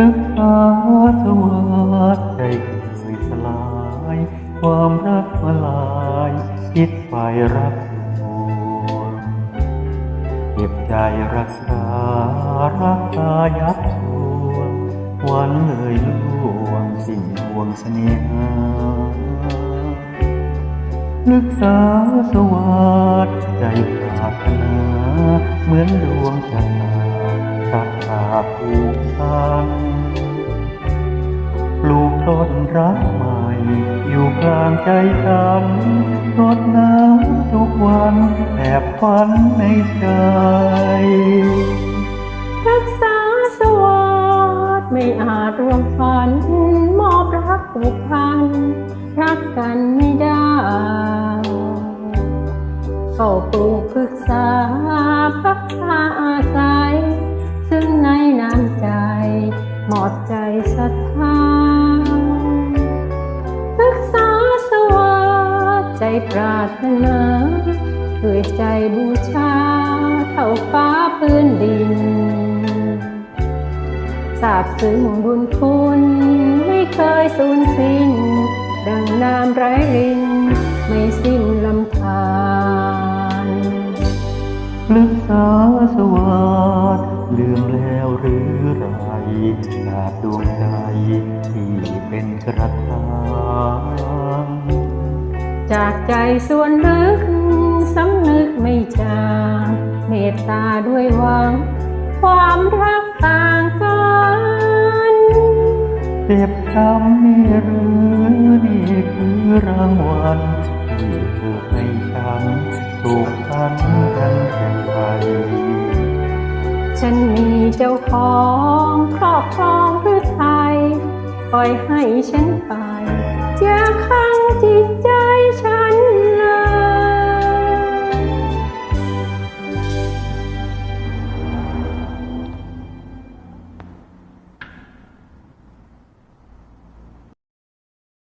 ลึกษาสวัสดใจเคยสลาย ความรักมาลายคิดไปรักตัวเก็บใจรักษารักตายัดตัววันเลยล่วงสิ้นห่วงเสน่หานึกษาสวัสดใจปรารถนาเหมือนดวงชะตา ตักตาผูกพันปลูกต้นรักใหม่ อยู่กลางใจฉันรดน้ำทุกวันแอบฝันในใจรักษาสวัสดไม่อาจรวมฝัน มอบรักผูกพัน รักกันไม่ได้เข้าปลูกพึกษาพักษา หมดใจศรัทธารักษาสวัสดใจปรารถนาด้วยใจบูชาเท่าฟ้าพื้นดินสาบซึ้งบุญคุณไม่เคยสูญสิ้น ดังน้ำไร้รินไม่สิ ลึกษาสวัสดลืมแล้วหรือไรขาดดวงใจที่เป็นกระทางจากใจส่วนลึกสำนึกไม่จางเมตตาด้วยหวัง ความรักต่างกันเจ็บช้ำนี่หรือนี่คือรางวัลที่เธอให้ฉันถูกพัน เจ้าของครอบครองหรือไทยปล่อยให้ฉันไปอย่าขังจิตใจฉัน